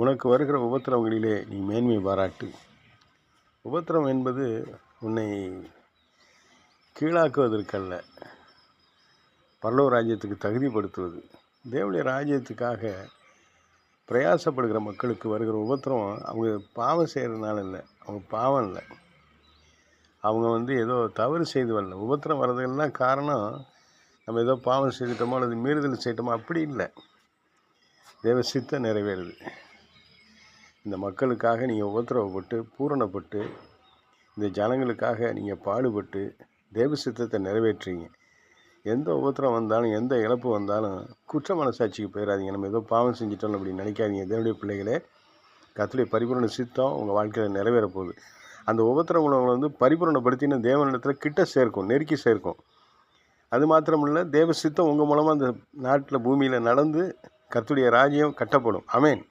உனக்கு வருகிற உபத்திரவங்களிலே நீ மேன்மை பாராட்டு. உபத்திரம் என்பது உன்னை கீழாக்குவதற்கல்ல பல்லவ ராஜ்யத்துக்கு தகுதிப்படுத்துவது. தேவனுடைய ராஜ்யத்துக்காக பிரயாசப்படுகிற மக்களுக்கு வருகிற உபத்திரம் அவங்க பாவம் செய்கிறதுனால இல்லை அவங்க பாவம் இல்லை. அவங்க வந்து ஏதோ தவறு செய்து வரல உபத்திரம் வர்றதுக்கெல்லாம் காரணம் நம்ம ஏதோ பாவம் செய்துட்டோமோ அல்லது மீறுதல் செய்யிட்டோமோ அப்படி இல்லை. தேவ சித்தம் நிறைவேறுது. இந்த மக்களுக்காக நீங்கள் உபத்திரவப்பட்டு பூரணப்பட்டு இந்த ஜனங்களுக்காக நீங்கள் பாடுபட்டு தேவ சித்தத்தை நிறைவேற்றுறீங்க. எந்த உபத்திரம் வந்தாலும் எந்த இழப்பு வந்தாலும் குற்ற மனசாட்சிக்கு போயிடாதீங்க நம்ம ஏதோ பாவம் செஞ்சிட்டோம் அப்படி நினைக்காதீங்க. தேவனுடைய பிள்ளைகளே கத்துடைய பரிபூரண சித்தம் உங்கள் வாழ்க்கையில் நிறைவேற போகுது. அந்த உபத்திரம் உங்களை வந்து பரிபூரணப்படுத்தின தேவனிடத்தில் கிட்ட சேர்க்கும் நெருக்கி சேர்க்கும். அது மாத்திரமில்ல தேவ சித்தம் உங்கள் மூலமாக அந்த நாட்டில் பூமியில் நடந்து கத்துடைய ராஜ்யம் கட்டப்படும். அமேன்